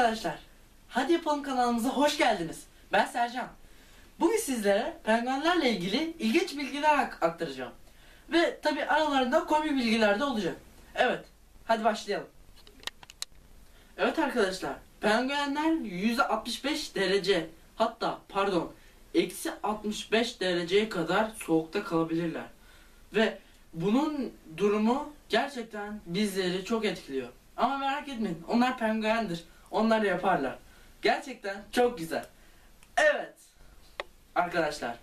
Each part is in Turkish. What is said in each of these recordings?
arkadaşlar. Hadi yapalım kanalımıza hoş geldiniz. Ben Sercan. Bugün sizlere penguenlerle ilgili ilginç bilgiler ak- aktaracağım. Ve tabi aralarında komik bilgiler de olacak. Evet, hadi başlayalım. Evet arkadaşlar, penguenler 165 derece hatta pardon eksi 65 dereceye kadar soğukta kalabilirler. Ve bunun durumu gerçekten bizleri çok etkiliyor. Ama merak etmeyin, onlar penguendir. Onlar yaparlar. Gerçekten çok güzel. Evet. Arkadaşlar.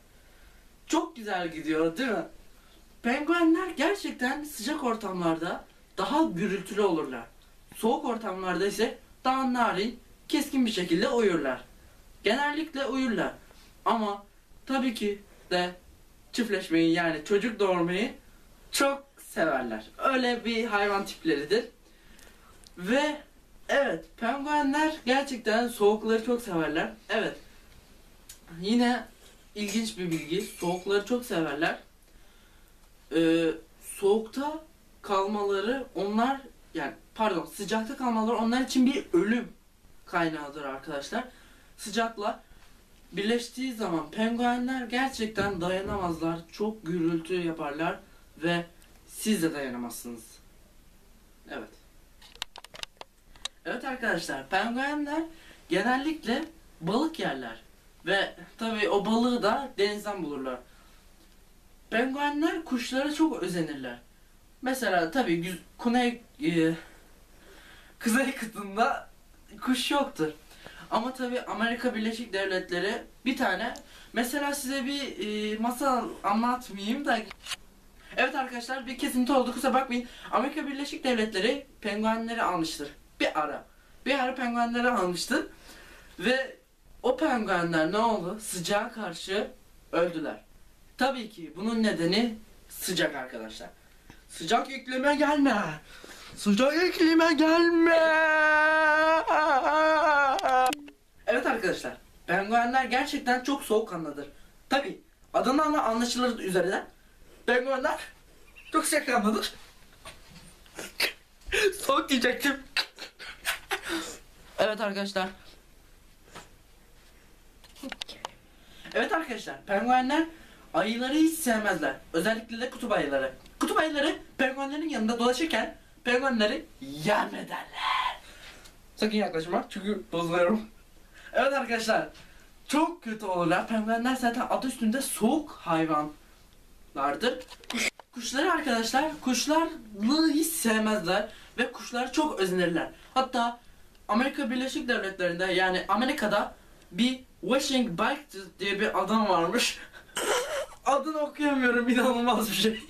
Çok güzel gidiyor değil mi? Penguenler gerçekten sıcak ortamlarda daha gürültülü olurlar. Soğuk ortamlarda ise daha narin, keskin bir şekilde uyurlar. Genellikle uyurlar. Ama tabii ki de çiftleşmeyi yani çocuk doğurmayı çok severler. Öyle bir hayvan tipleridir. Ve evet penguenler gerçekten soğukları çok severler. Evet. Yine ilginç bir bilgi. Soğukları çok severler. Ee, soğukta kalmaları onlar yani pardon sıcakta kalmaları onlar için bir ölüm kaynağıdır arkadaşlar. Sıcakla birleştiği zaman penguenler gerçekten dayanamazlar. Çok gürültü yaparlar ve siz de dayanamazsınız. Evet. Evet arkadaşlar, penguenler genellikle balık yerler. Ve tabi o balığı da denizden bulurlar. Penguenler kuşlara çok özenirler. Mesela tabi kuzey e, kuzey kıtında kuş yoktur. Ama tabi Amerika Birleşik Devletleri bir tane mesela size bir e, masal anlatmayayım da Evet arkadaşlar bir kesinti oldu kusura bakmayın. Amerika Birleşik Devletleri penguenleri almıştır. Bir ara. Bir ara penguenleri almıştı. Ve o penguenler ne oldu? Sıcağa karşı öldüler. Tabii ki bunun nedeni sıcak arkadaşlar. Sıcak iklime gelme. Sıcak iklime gelme. Evet arkadaşlar. Penguenler gerçekten çok soğukkanlıdır. Tabii adından da anlaşılır üzerinden. Penguenler çok sıcakkanlıdır. Soğuk diyecektim. Evet arkadaşlar. Evet arkadaşlar, penguenler ayıları hiç sevmezler. Özellikle de kutup ayıları. Kutup ayıları penguenlerin yanında dolaşırken penguenleri yem ederler. Sakın yaklaşma çünkü bozuyorum. Evet arkadaşlar, çok kötü olurlar. Penguenler zaten adı üstünde soğuk hayvanlardır. Kuş, kuşları arkadaşlar, kuşlarlığı hiç sevmezler ve kuşları çok özenirler. Hatta Amerika Birleşik Devletleri'nde yani Amerika'da bir Washing Bike diye bir adam varmış. Adını okuyamıyorum inanılmaz bir şey.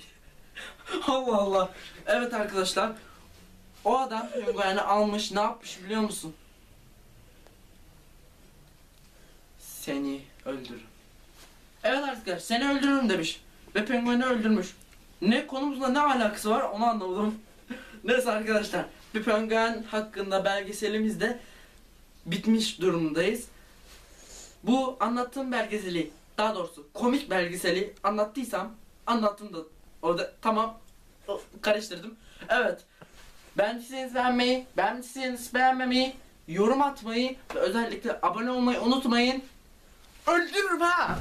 Allah Allah. Evet arkadaşlar. O adam pengueni almış ne yapmış biliyor musun? Seni öldürürüm. Evet arkadaşlar seni öldürürüm demiş. Ve pengueni öldürmüş. Ne konumuzla ne alakası var onu anlamadım. Neyse arkadaşlar. Bir penguen hakkında belgeselimiz de bitmiş durumdayız. Bu anlattığım belgeseli, daha doğrusu komik belgeseli anlattıysam anlattım da orada tamam karıştırdım. Evet. Beğendiyseniz beğenmeyi, beğendiyseniz beğenmemeyi, yorum atmayı ve özellikle abone olmayı unutmayın. Öldürürüm ha!